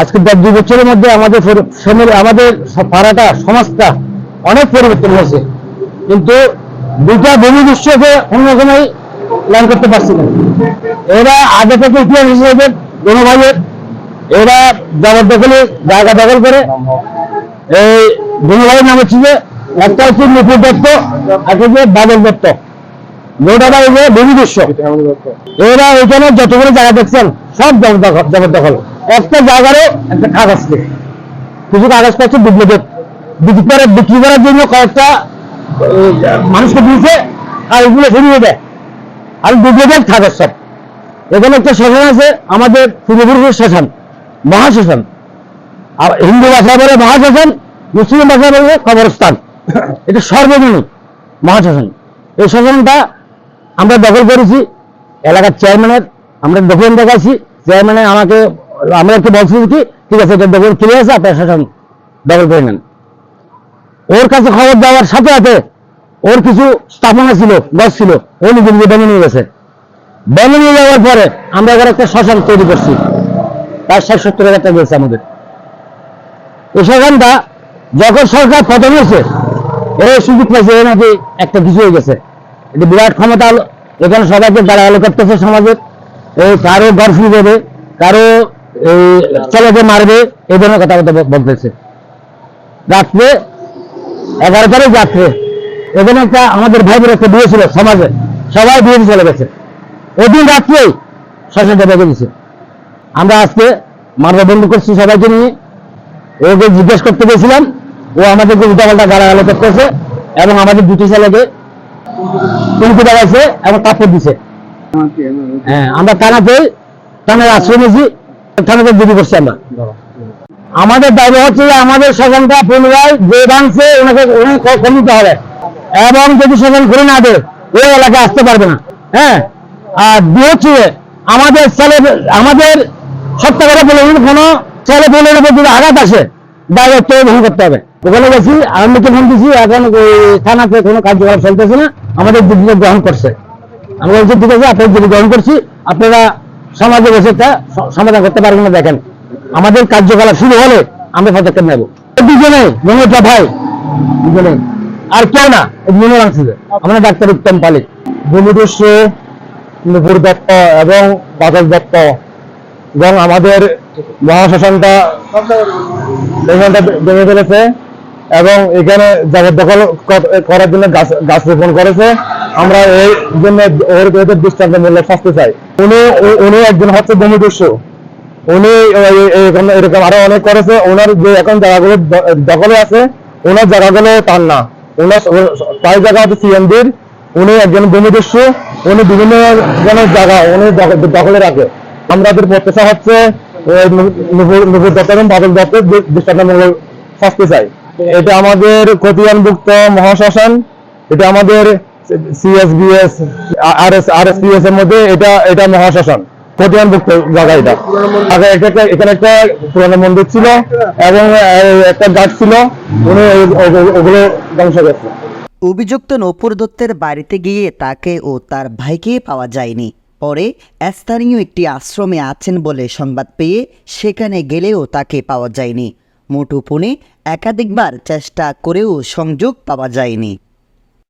আজকে দেড় দুই বছরের মধ্যে আমাদের আমাদের পাড়াটা, সমাজটা অনেক পরিবর্তন হয়েছে। কিন্তু দুটা ভূমি দৃশ্যকে কোনো রকমই প্ল্যান করতে পারছি না। এরা আগে থেকে ইতিহাস হিসেবে কোনো ভাইয়ের এরা জবরদখলে জায়গা দখল করে। এই দুই ভাইয়ের নাম হচ্ছে যে একটা হচ্ছে নুপুর দত্ত একটা হচ্ছে বাদল দত্ত। হচ্ছে ভূমি দৃশ্য এরা এখানে যতগুলো জায়গা দেখছেন, সব জবরদখল জবরদখল একটা জায়গারও একটা কাগজ নেই কিছু কাগজ পাচ্ছে ডুপ্লিকেট বিক্রি করে বিক্রি করার জন্য কয়েকটা মানুষকে দিয়েছে আর এগুলো সরিয়ে দেয় আর ডুপ্লিকেট কাগজ সব। এখানে একটা শ্মশান আছে, আমাদের পূর্বপুরুষের শ্মশান মহাশ্মশান আর হিন্দু ভাষা বলে মহাশ্মশান মুসলিম ভাষা বলে কবরস্থান। এটা সর্বজনীন মহাশ্মশান এই শ্মশানটা আমরা দখল করেছি, এলাকার চেয়ারম্যানের আমরা দখল দেখাচ্ছি চেয়ারম্যানে আমাকে আমরা একটু বলছি কি? ঠিক আছে, এটা দখল ক্লিয়ার আছে, আপনার শাসন দখল করে নেন। ওর কাছে খবর দেওয়ার সাথে সাথে ওর কিছু স্থাপনা ছিল, গছ ছিল, ও নিজে নিজে বেনে নিয়ে গেছে। বেনে নিয়ে যাওয়ার পরে আমরা এখানে একটা শ্মশান তৈরি করছি। তার ষাট সত্তর হাজার টাকা গেছে আমাদের। এই শ্মশানটা যখন সরকার পতন হয়েছে এরা সুযোগ পাইছে, এ নাকি একটা কিছু হয়ে গেছে। এটা বিরাট ক্ষমতা এখানে সবাইকে যারা আলো করতেছে সমাজের। কারও গর্ফি দেবে, কারও এই ছেলেকে মারবে, এই ধরনের কথাবার্তা বল- বলতেছে। রাত্রে, এগারো তারিখ রাত্রে, এখানে একটা আমাদের ভাইদের একটা বিয়ে ছিল সমাজে। সবাই বিয়ে চলে গেছে। ওদিন রাত্রেই শ্মশানটা বেঁধে দিছে আমরা আজকে মারবা বন্ধ করছি সবাইকে নিয়ে। ওকে জিজ্ঞেস করতে গেছিলাম, ও আমাদেরকে উল্টাপাল্টা গালাগালি করতেছে এবং আমাদের দুটি ছেলেকে কুলকি দেখাইছে এবং কাপড় দিছে। হ্যাঁ আমরা থানাতে থানায় আশ্রয় নিয়েছি। আমাদের দাবি হচ্ছে আমাদের পুনরায় যে ভাঙছে ওনাকে হবে এবং যদি না দেয়, ওই এলাকায় আসতে পারবে না। হ্যাঁ? আর হচ্ছে আমাদের ছেলে, আমাদের সত্য কথা বলে কোনো ছেলে উপর যদি আঘাত আসে দায়িত্ব গ্রহণ করতে হবে। ওখানে গেছি আমি তো ফোন দিছি, এখন থানাতে কোনো কার্যকলাপ চলতেছে না। আমাদের দিদিকে গ্রহণ করছে। আমরা বলছি, ঠিক আছে, আপনার যদি গ্রহণ করছি। আপনারা সমাজে বসে স- সমাধান করতে পারবেন না, দেখেন। আমাদের কার্যকলাপ শুরু হলে আমরা পদক্ষেপ নেব। দুজনে মনোটা ভাই, দুজনে। আর কেউ না মনে আমরা ডাক্তার উত্তম পালিক। ভূমিদস্য নুপুর দত্ত এবং বাদল দত্ত। এবং আমাদের মহাশাসনটা এখানটা ভেঙে ফেলেছে। এবং এখানে জবরদখল ক- করার জন্য গাছ গাছ রোপণ করেছে। আমরা এই জন্য ওর এদের দৃষ্টান্তমূলক শাস্তি চাই। উনি উনি একজন হচ্ছে ভূমিদস্য উনি এরকম আরও অনেক করেছে। ওনার যে এখন জায়গাগুলো দখলে আছে, ওনার জায়গাগুলো তার না। ওনার তার জায়গা হচ্ছে সিএমডির উনি একজন ভূমিদস্যু উনি বিভিন্ন জনের জায়গা উনি দখলে রাখে। আমাদের প্রত্যাশা হচ্ছে নুপুর- দত্ত এবং বাদল দত্তের দৃষ্টান্তমূলক শাস্তি চাই। এটা আমাদের খতিয়ানভুক্ত মহাশাসন এটা আমাদের সিএসবিএস এর মধ্যে এটা এটা জায়গা এটা। আগে এখানে একটা পুরানো মন্দির ছিল এবং একটা গাছ ছিল ওগুলো ধ্বংস করছে। অভিযুক্ত নূপুর দত্তের বাড়িতে গিয়ে তাকে ও তার ভাইকে পাওয়া যায়নি। পরে স্থানীয় একটি আশ্রমে আছেন বলে সংবাদ পেয়ে সেখানে গেলেও তাকে পাওয়া যায়নি। মুঠোফোনে একাধিকবার চেষ্টা করেও সংযোগ পাওয়া যায়নি।